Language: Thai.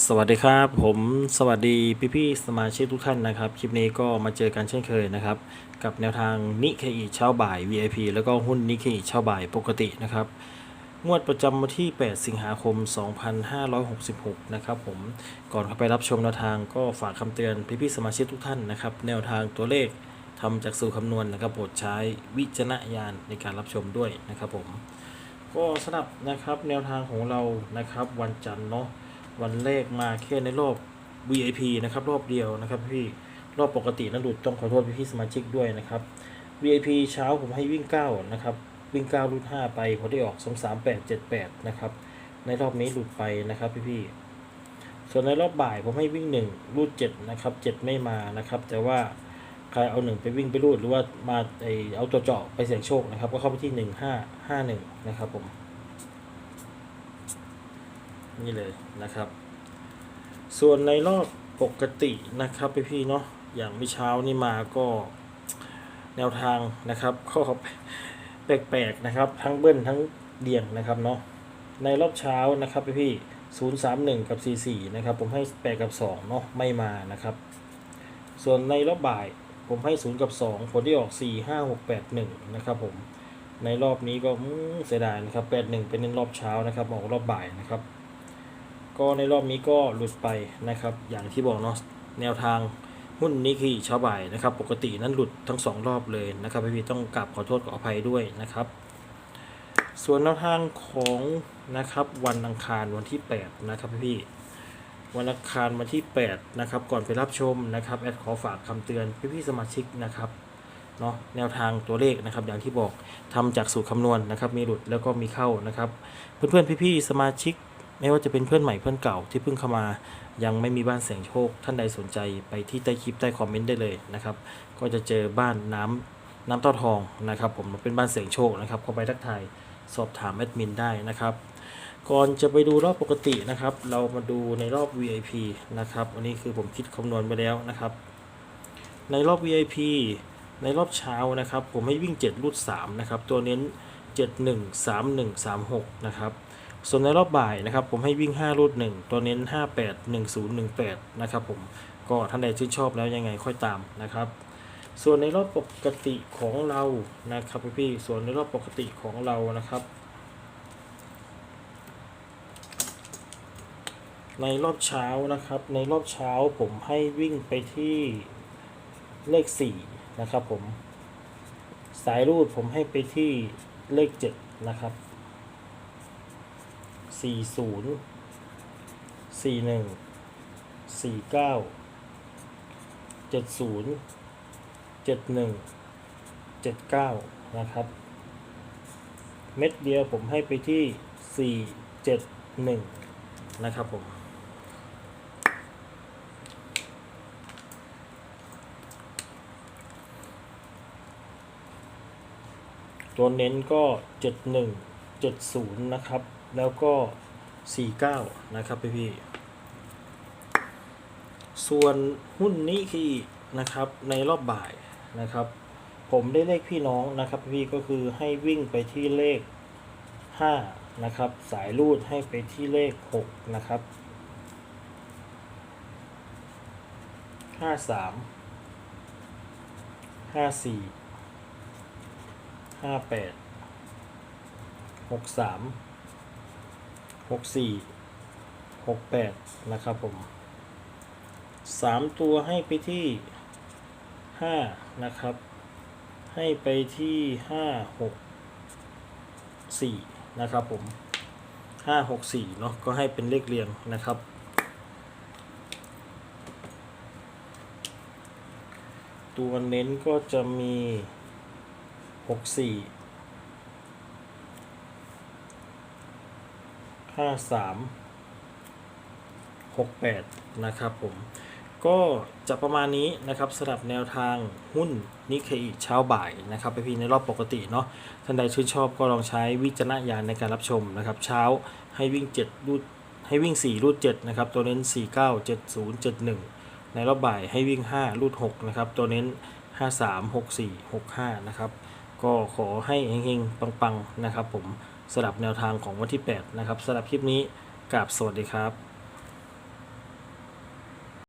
สวัสดีครับ ผมสวัสดีพี่พี่ๆสมาชิกทุกท่านนะครับ คลิปนี้ก็มาเจอกันเช่นเคยนะครับ กับแนวทางนิเคอีเช้าบ่าย VIP แล้วก็หุ้นนิเคอีเช้าบ่ายปกตินะครับ งวดประจำวันที่ 8 สิงหาคม 2566 นะครับผมก่อนเข้าไปรับชมแนวทางก็ฝากคำเตือนพี่พี่ๆสมาชิกทุกท่านนะครับ แนวทางตัวเลขทำจากสูตรคำนวณนะครับโปรดใช้วิจารณญาณในการรับชมด้วยนะครับผมก็สำหรับนะครับแนวทางของเรานะครับวันจันทร์เนาะ วันแรกมาแค่ในรอบ VIP นะครับรอบเดียวนะครับพี่รอบปกตินะหลุดต้องขอโทษพี่พี่สมาชิกด้วยนะครับ VIP เช้าผมให้วิ่ง 9 นะครับ วิ่ง 9รูด5ไปพอได้ออก 2 3 8 7 8 นะครับ ในรอบนี้หลุดไปนะครับพี่พี่ๆส่วนในรอบบ่ายผมให้วิ่ง 1 รูด 7 นะครับ 7 ไม่มานะครับ แต่ว่าใครเอา 1 ไปวิ่งไปรูดหรือว่ามาไอเอาตัวเจาะไปเสี่ยงโชคนะครับ ก็เข้าไปที่ 1 5 5 1 นะครับผม นี่เลยนะครับ ส่วนในรอบปกตินะครับพี่พี่เนาะอย่างเมื่เช้านี่มาก็แนวทางนะครับก็แปลกๆนะครับ ทั้งเบิ้ลทั้งเดี่ยงนะครับเนาะในรอบเช้านะครับพี่พี่ศูนย์สามหนึ่งกับสี่สี่นะครับ ผมให้แปดกับสองเนาะไม่มานะครับ ส่วนในรอบบ่ายผมให้ศูนย์กับสองผลที่ออกสี่ห้าหกแปดหนึ่งนะครับผมในรอบนี้ก็เสียดายนะครับแปดหนึ่งเป็นในรอบเช้านะครับออกรอบบ่ายนะครับ ก็ในรอบนี้ก็หลุดไปนะครับ อย่างที่บอกเนาะแนวทางหุ้นนี้คือเช้าบ่ายนะครับ ปกตินั้นหลุดทั้งสองรอบเลยนะครับพี่ๆต้องกราบขอโทษขออภัยด้วยนะครับ ส่วนแนวทางของนะครับวันอังคารวันที่ 8 นะครับพี่ๆวันอังคารวันที่ 8 นะครับ ก่อนไปรับชมนะครับแอดขอฝากคำเตือนพี่ๆสมาชิกนะครับเนาะแนวทางตัวเลขนะครับอย่างที่บอกทำจากสูตรคำนวณนะครับ มีหลุดแล้วก็มีเข้านะครับ เพื่อนๆพี่ๆสมาชิก ไม่ว่าจะเป็นเพื่อนใหม่เพื่อนเก่าที่เพิ่งเข้ามา ยังไม่มีบ้านเสียงโชค ท่านใดสนใจไปที่ใต้คลิปใต้คอมเมนต์ได้เลยนะครับ ก็จะเจอบ้านน้ำน้ำเต้าทองนะครับ ผมเป็นบ้านเสียงโชคนะครับเข้าไปทักทายสอบถามแอดมินได้นะครับก่อนจะไปดูรอบปกตินะครับ เรามาดูในรอบ VIP นะครับ อันนี้คือผมคิดคำนวณไปแล้วนะครับ ในรอบ VIP ในรอบเช้านะครับ ผมให้วิ่ง 7 รูด3นะครับ ตัวเน้น 7 1 3 1 3 6 นะครับ ส่วนในรอบบ่ายนะครับผมให้วิ่ง 5 รูด 1 ตัวเน้น 5 8 1 0 1 8 นะครับผมก็ท่านใดชื่นชอบแล้วยังไงค่อยตามนะครับ ส่วนในรอบปกติของเรานะครับพี่ๆส่วนในรอบปกติของเรานะครับ ในรอบเช้านะครับ ในรอบเช้าผมให้วิ่งไปที่เลข 4 นะครับผม สายรูดผมให้ไปที่เลข 7 นะครับ สี่ศูนย์สี่หนึ่งสี่เก้าเจ็ดศูนย์เจ็ดหนึ่งเจ็ดเก้านะครับ เม็ดเดียวผมให้ไปที่สี่เจ็ดหนึ่งนะครับผมตัวเน้นก็ 71 70 นะครับ แล้วก็ 49 นะครับพี่พี่ส่วนหุ้นนี้คือนะครับในรอบบ่ายนะครับ ผมได้เลขพี่น้องนะครับพี่ก็คือให้วิ่งไปที่เลข 5 นะครับ สายรูดให้ไปที่เลข 6 นะครับ 53 54ห้าแปดหกสาม หกสี่หกแปดนะครับผมสามตัวให้ไปที่ห้านะครับ ให้ไปที่ห้าหกสี่นะครับผมห้าหกสี่เนาะก็ให้เป็นเลขเรียงนะครับ ตัวเน้นก็จะมีหกสี่ ห้าสามหกแปดนะครับผม ก็จะประมาณนี้นะครับสำหรับแนวทางหุ้นนิเคอีเช้าบ่ายนะครับไปพีในรอบปกติเนาะท่านใดชื่นชอบก็ลองใช้วิจารณญาณในการรับชมนะครับ เช้าให้วิ่ง7รูดให้วิ่ง 4 รูด7นะครับ ตัวเน้น 4 9 7 0 7 1 ในรอบบ่ายให้วิ่ง 5 รูด6นะครับ ตัวเน้น 5 3 6 4 6 5 นะครับ ก็ขอให้เฮงๆ ปัง ๆ นะครับผม สำหรับแนวทางของวันที่ 8 นะครับสำหรับคลิปนี้กราบสวัสดีครับ